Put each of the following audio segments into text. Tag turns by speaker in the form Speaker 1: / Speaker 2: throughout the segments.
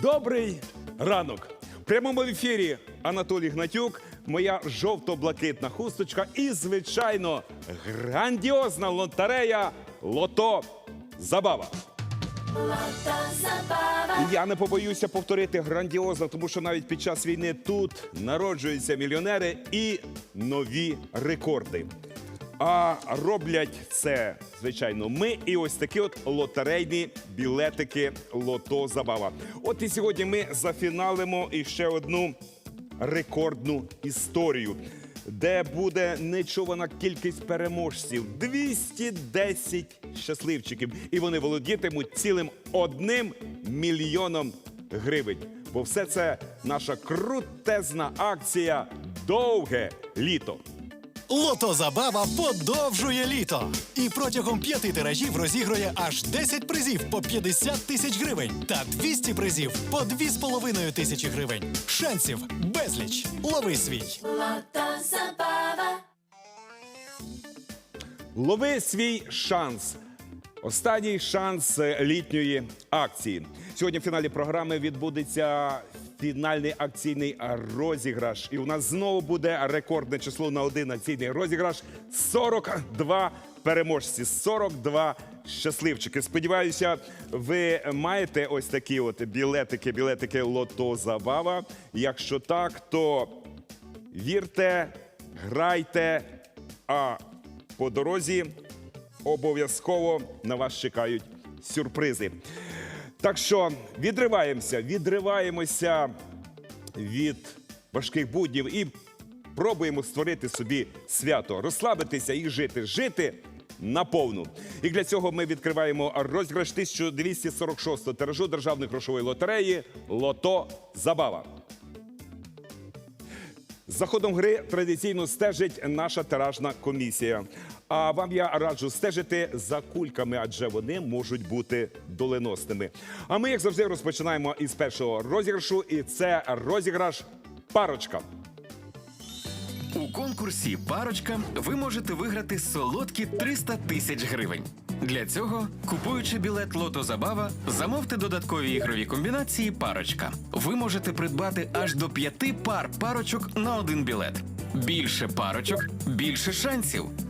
Speaker 1: Добрий ранок! В прямому ефірі Анатолій Гнатюк, моя жовто-блакитна хусточка і, звичайно, грандіозна лотерея Лото Забава. Я не побоюся повторити грандіозно, тому що навіть під час війни тут народжуються мільйонери і нові рекорди. А роблять це, звичайно, ми і ось такі от лотерейні білетики Лото Забава. От і сьогодні ми зафіналимо іще одну рекордну історію, де буде нечувана кількість переможців 210 щасливчиків, і вони володітимуть цілим одним мільйоном гривень. Бо все це наша крутезна акція Довге літо.
Speaker 2: Лото Забава подовжує літо. І протягом п'яти тиражів розігрує аж 10 призів по 50 тисяч гривень та 200 призів по 2,5 тисячі гривень. Шансів безліч. Лови свій.
Speaker 1: Лови свій шанс. Останній шанс е, літньої акції. Сьогодні в фіналі програми відбудеться фінальний акційний розіграш. І у нас знову буде рекордне число на один акційний розіграш 42 переможці, 42 щасливчики. Сподіваюся, ви маєте ось такі от білетики, білетики Лото Забава. Якщо так, то вірте, грайте, а по дорозі обов'язково на вас чекають сюрпризи. Так що відриваємося, відриваємося від важких буднів і пробуємо створити собі свято, розслабитися і жити, жити наповну. І для цього ми відкриваємо розіграш 1246 тиражу державної грошової лотереї Лото Забава. За ходом гри традиційно стежить наша тиражна комісія. А вам я раджу стежити за кульками, адже вони можуть бути доленосними. А ми, як завжди, розпочинаємо із першого розіграшу, і це розіграш парочка.
Speaker 3: У конкурсі Парочка ви можете виграти солодкі 300 тисяч гривень. Для цього, купуючи білет Лото Забава, замовте додаткові ігрові комбінації Парочка. Ви можете придбати аж до п'яти пар парочок на один білет. Більше парочок, більше шансів.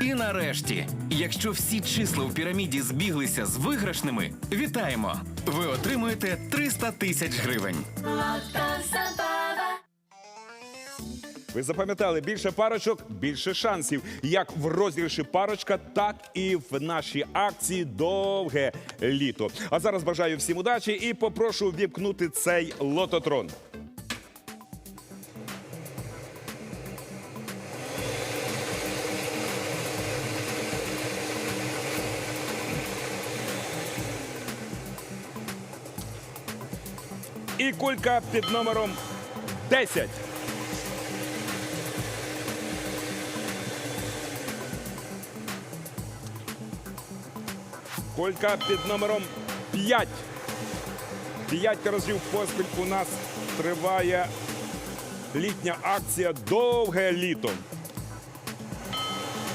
Speaker 3: І нарешті, якщо всі числа у піраміді збіглися з виграшними, вітаємо! Ви отримуєте 300 тисяч гривень.
Speaker 1: Ви запам'ятали більше парочок, більше шансів. Як в розіграші парочка, так і в нашій акції довге літо. А зараз бажаю всім удачі і попрошу ввімкнути цей лототрон. І кулька під номером 10. Колька під номером 5. П'ять разів поспіль у нас триває літня акція Довге літо.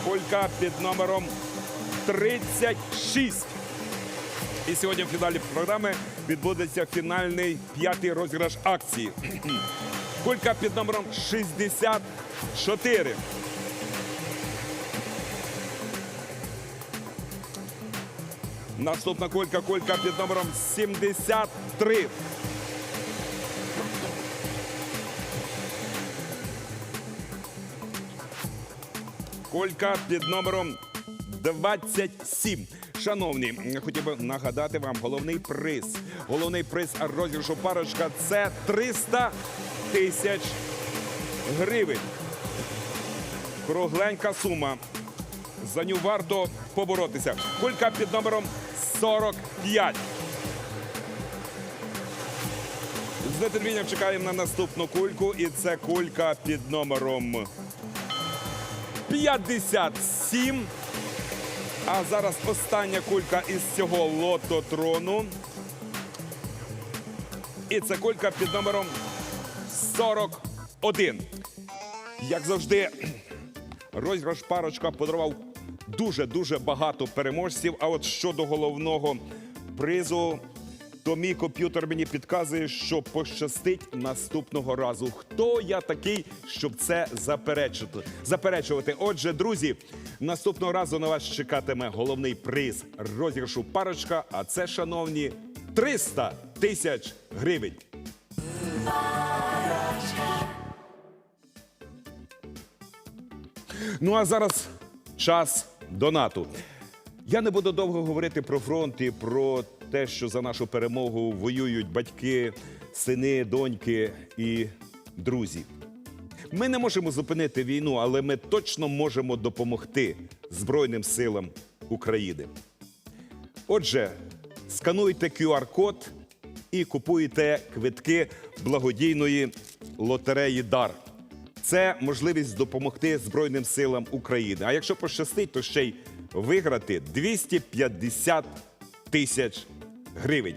Speaker 1: Колька під номером 36. І сьогодні в фіналі програми відбудеться фінальний п'ятий розіграш акції. Колька під номером 64. Наступна колька, колька під номером 73. Колька під номером 27. Шановні, хотів би нагадати вам головний приз. Головний приз розіграшу парочка це 300 тисяч гривень. Кругленька сума. За нього варто поборотися. Кулька під номером 45. З нетерпінням чекаємо на наступну кульку, і це кулька під номером 57. А зараз остання кулька із цього лототрону. І це кулька під номером 41. Як завжди, розіграш парочка подарував дуже-дуже багато переможців. А от щодо головного призу, то мій комп'ютер мені підказує, що пощастить наступного разу. Хто я такий, щоб це заперечити? заперечувати? Отже, друзі, наступного разу на вас чекатиме головний приз розіграшу парочка. А це, шановні, 300 тисяч гривень. Ну а зараз час донату. Я не буду довго говорити про фронт і про те, що за нашу перемогу воюють батьки, сини, доньки і друзі. Ми не можемо зупинити війну, але ми точно можемо допомогти Збройним силам України. Отже, скануйте QR-код і купуйте квитки благодійної лотереї Дар. Це можливість допомогти Збройним силам України. А якщо пощастить, то ще й виграти 250 тисяч гривень.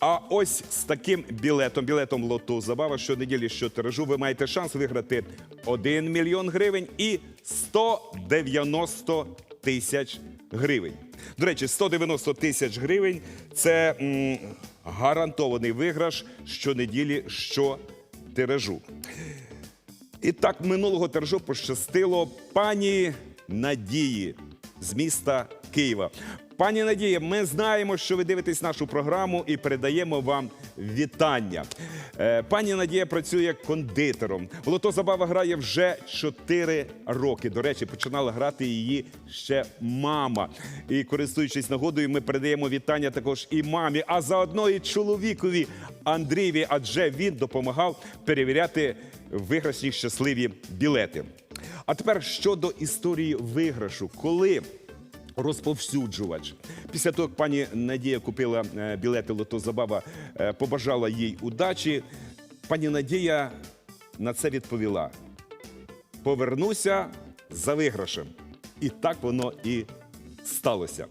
Speaker 1: А ось з таким білетом, білетом лото забава щонеділі, що тиражу, ви маєте шанс виграти 1 мільйон гривень і 190 тисяч гривень. До речі, 190 тисяч гривень це гарантований виграш щонеділі, що тиражу. І так минулого тиражу пощастило пані Надії з міста Києва. Пані Надія, ми знаємо, що ви дивитесь нашу програму і передаємо вам вітання. Е, Пані Надія працює кондитером. В лото забава грає вже 4 роки. До речі, починала грати її ще мама. І користуючись нагодою, ми передаємо вітання також і мамі, а заодно і чоловікові Андрієві, адже він допомагав перевіряти виграшні щасливі білети. А тепер щодо історії виграшу, коли розповсюджувач. Після того, як пані Надія купила е, білети Лото Забава, е, побажала їй удачі. Пані Надія на це відповіла: повернуся за виграшем. І так воно і сталося.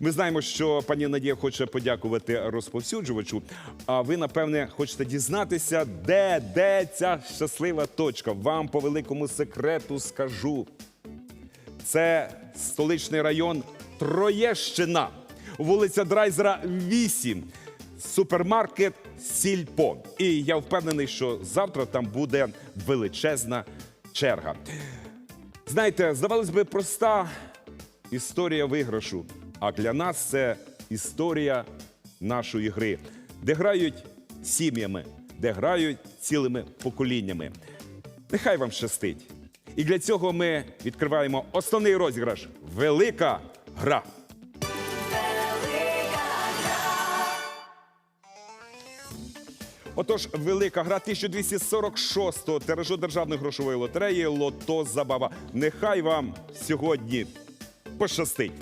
Speaker 1: Ми знаємо, що пані Надія хоче подякувати розповсюджувачу. А ви, напевне, хочете дізнатися, де, де ця щаслива точка. Вам по великому секрету скажу. Це столичний район Троєщина, вулиця Драйзера, 8, супермаркет Сільпо. І я впевнений, що завтра там буде величезна черга. Знаєте, здавалось би, проста історія виграшу. А для нас це історія нашої гри, де грають сім'ями, де грають цілими поколіннями. Нехай вам щастить. І для цього ми відкриваємо основний розіграш Велика гра. Отож, велика гра 1246-го тиражу державної грошової лотереї Лото Забава. Нехай вам сьогодні пощастить.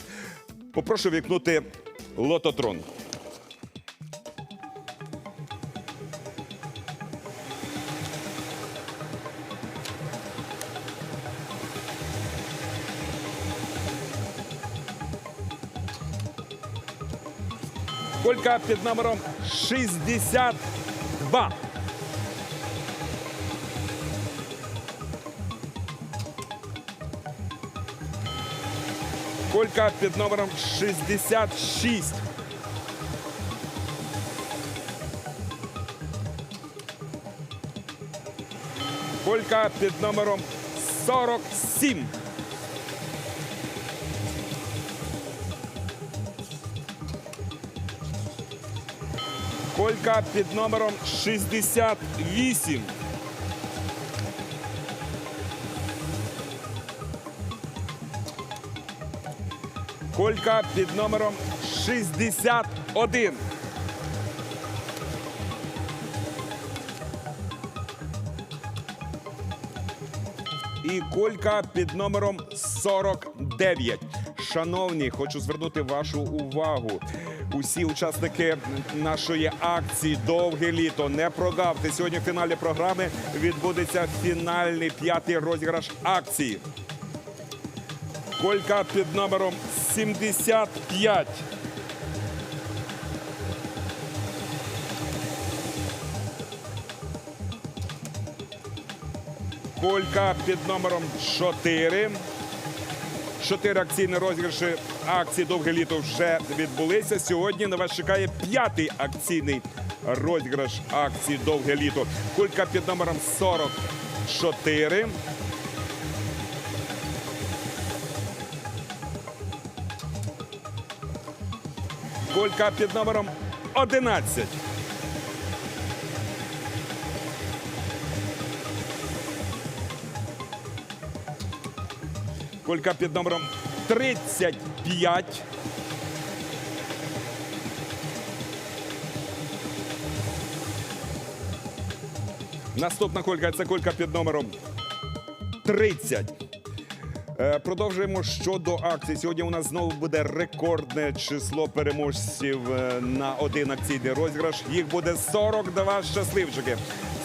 Speaker 1: Попрошу вікнути лототрон. Колька під номером 62. Колька під номером 66. Колька під номером 47. Колька під номером 68. Колька під номером 61. І колька під номером 49. шановні, хочу звернути вашу увагу. Усі учасники нашої акції Довге літо не прогавте. Сьогодні в фіналі програми відбудеться фінальний п'ятий розіграш акції. Колька під номером 75. Колька під номером 4. Чотири акційні розіграші акції довге літо вже відбулися. Сьогодні на вас чекає п'ятий акційний розіграш акції довге літо. Кулька під номером 44. Кулька під номером 11. Кулька під номером 35. Наступна кулька це кулька під номером 30. Е, Продовжуємо щодо акцій. Сьогодні у нас знову буде рекордне число переможців е, на один акційний розіграш. Їх буде 42 щасливчики.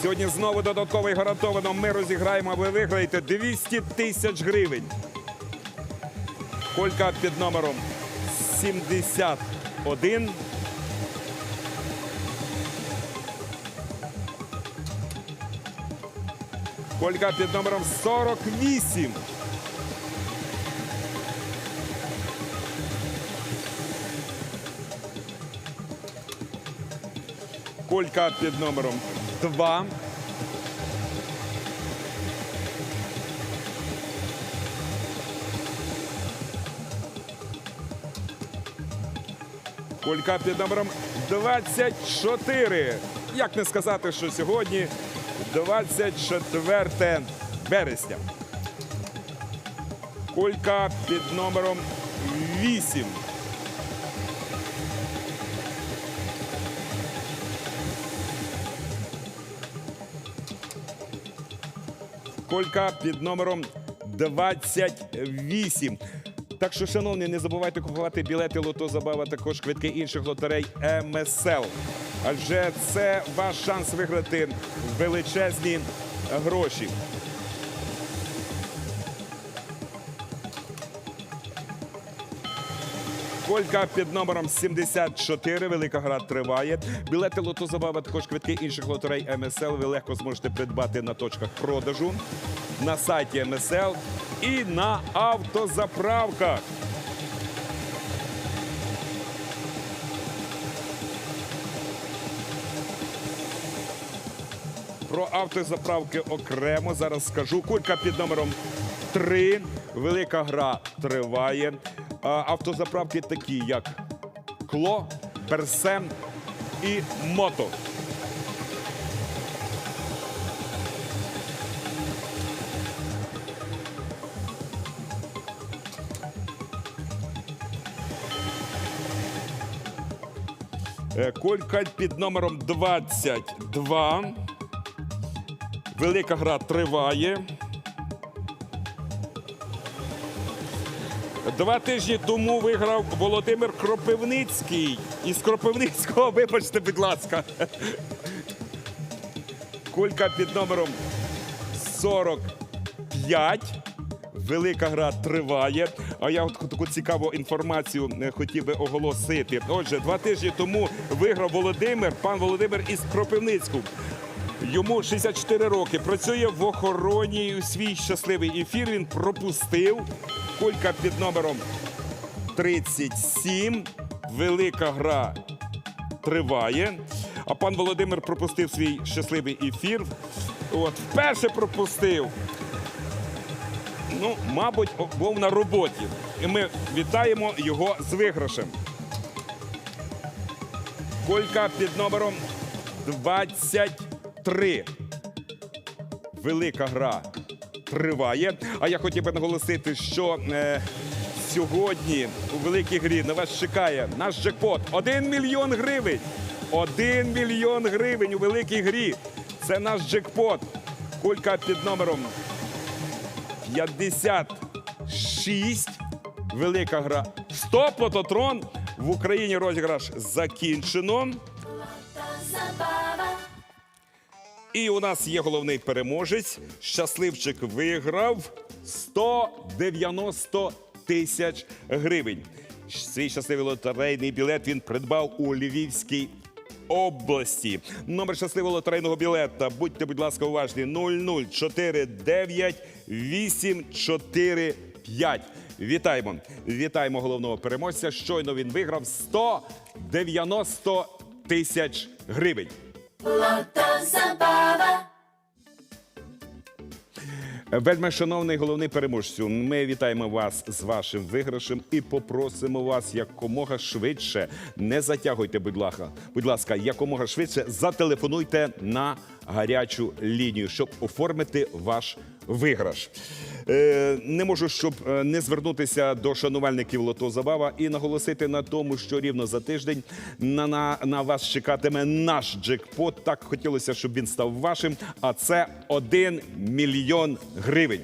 Speaker 1: Сьогодні знову додатково і гарантовано ми розіграємо, а ви виграєте 200 тисяч гривень. Колька під номером 71. Колька під номером 48. Колька під номером 2. Колька під номером 24. Як не сказати, що сьогодні 24 вересня. Колька під номером 8. Колька під номером 28. Так що, шановні, не забувайте купувати білети Лото Забава, також квитки інших лотерей МСЛ. Адже це ваш шанс виграти величезні гроші. Колька під номером 74. Велика гра триває. Білети Лото Забава, також квитки інших лотерей МСЛ. Ви легко зможете придбати на точках продажу, на сайті МСЛ і на автозаправках. Про автозаправки окремо зараз скажу. Кулька під номером 3. Велика гра триває. Автозаправки такі, як Кло, Персем і Мото. Е, Колька під номером 22. Велика гра триває. Два тижні тому виграв Володимир Кропивницький. Із Кропивницького, вибачте, будь ласка. Кулька під номером 45. Велика гра триває. А я от таку цікаву інформацію е, хотів би оголосити. Отже, два тижні тому виграв Володимир, пан Володимир із Кропивницького. Йому 64 роки. Працює в охороні. Свій щасливий ефір він пропустив. Кулька під номером 37. Велика гра триває. А пан Володимир пропустив свій щасливий ефір. От, вперше пропустив. Ну, мабуть, був на роботі. І ми вітаємо його з виграшем. Колька під номером 23. Велика гра триває. А я хотів би наголосити, що е, сьогодні у великій грі на вас чекає наш джекпот 1 мільйон гривень. 1 мільйон гривень у великій грі. Це наш джекпот. Кулька під номером 56. велика гра. Стоп, лототрон! В Україні розіграш закінчено. І у нас є головний переможець. Щасливчик виграв 190 тисяч гривень. Свій щасливий лотерейний білет він придбав у Львівській області. Номер щасливого лотерейного білета. Будьте, будь ласка, уважні 0049845. Вітаємо! Вітаємо головного переможця. Щойно він виграв 190 тисяч гривень. Вельми шановний головний переможцю, ми вітаємо вас з вашим виграшем і попросимо вас якомога швидше. Не затягуйте, будь ласка, будь ласка, якомога швидше зателефонуйте на гарячу лінію, щоб оформити ваш виграш. Е, не можу, щоб е, не звернутися до шанувальників Лото Забава і наголосити на тому, що рівно за тиждень на, на, на вас чекатиме наш джекпот. Так хотілося, щоб він став вашим. А це 1 мільйон гривень.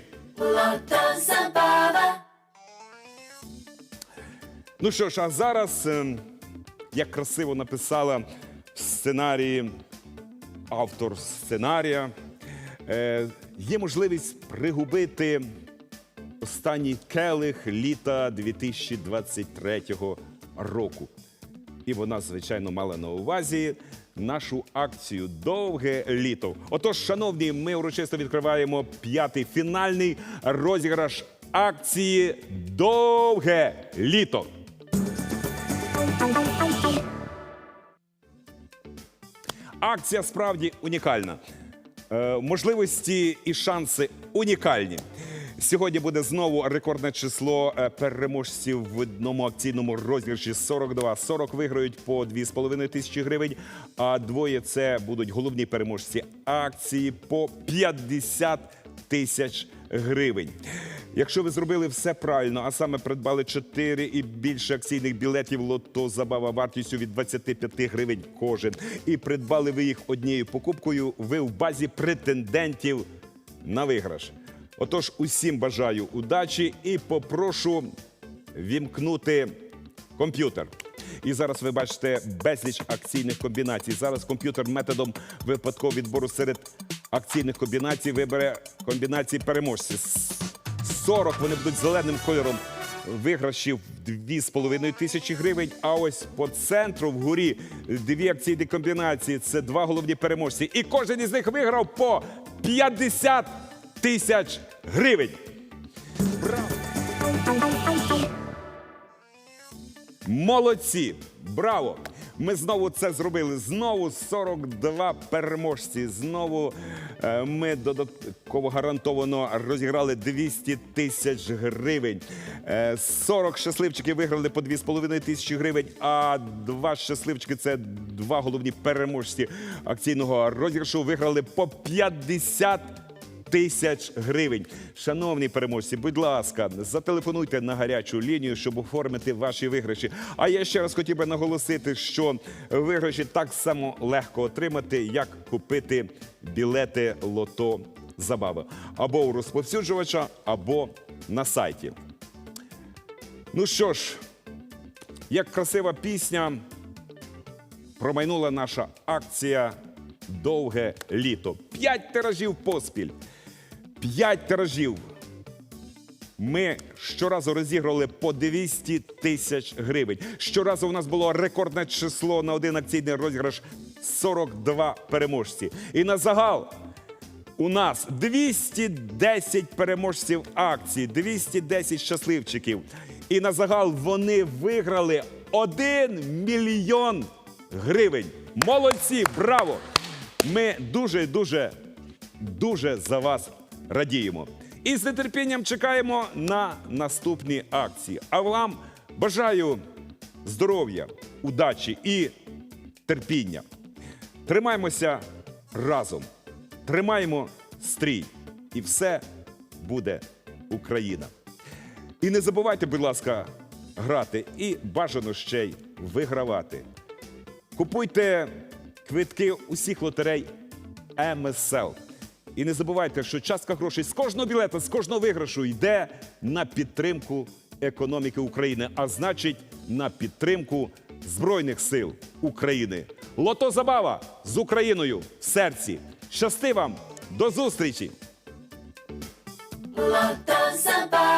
Speaker 1: Ну що ж, а зараз, е, як красиво написала в сценарії автор сценарія, є можливість пригубити останній келих літа 2023 року. І вона, звичайно, мала на увазі нашу акцію Довге літо. Отож, шановні, ми урочисто відкриваємо п'ятий фінальний розіграш акції Довге літо. Акція справді унікальна. Е, можливості і шанси унікальні. Сьогодні буде знову рекордне число е, переможців в одному акційному розіграші 42. 40 виграють по 2,5 тисячі гривень, а двоє це будуть головні переможці акції по 50 тисяч гривень. Якщо ви зробили все правильно, а саме придбали 4 і більше акційних білетів лото забава вартістю від 25 гривень кожен, і придбали ви їх однією покупкою, ви в базі претендентів на виграш. Отож, усім бажаю удачі і попрошу вімкнути комп'ютер. І зараз ви бачите безліч акційних комбінацій. Зараз комп'ютер методом випадкового відбору серед акційних комбінацій вибере комбінації переможців. 40 вони будуть зеленим кольором виграшів 2,5 тисячі гривень. А ось по центру вгорі дві акційні комбінації. Це два головні переможці. І кожен із них виграв по 50 тисяч гривень. Молодці! Браво! Ми знову це зробили. Знову 42 переможці. Знову е, ми додатково гарантовано розіграли 200 тисяч гривень. Е, 40 щасливчиків виграли по 2,5 тисячі гривень. А два щасливчики це два головні переможці акційного розіграшу. Виграли по 50 тисяч гривень. Шановні переможці, будь ласка, зателефонуйте на гарячу лінію, щоб оформити ваші виграші. А я ще раз хотів би наголосити, що виграші так само легко отримати, як купити білети лото забави або у розповсюджувача, або на сайті. Ну що ж, як красива пісня, промайнула наша акція Довге літо. П'ять тиражів поспіль. П'ять тиражів. Ми щоразу розігрували по 200 тисяч гривень. Щоразу у нас було рекордне число на один акційний розіграш 42 переможці. І на загал у нас 210 переможців акції, 210 щасливчиків. І на загал вони виграли 1 мільйон гривень. Молодці, браво! Ми дуже, дуже, дуже за вас радіємо. І з нетерпінням чекаємо на наступні акції. А вам бажаю здоров'я, удачі і терпіння. Тримаймося разом, тримаємо стрій, і все буде Україна. І не забувайте, будь ласка, грати і бажано ще й вигравати. Купуйте квитки усіх лотерей МСЛ. І не забувайте, що частка грошей з кожного білета, з кожного виграшу йде на підтримку економіки України, а значить на підтримку Збройних сил України. Лото Забава з Україною в серці. Щасти вам! До зустрічі!
Speaker 4: Лото забава.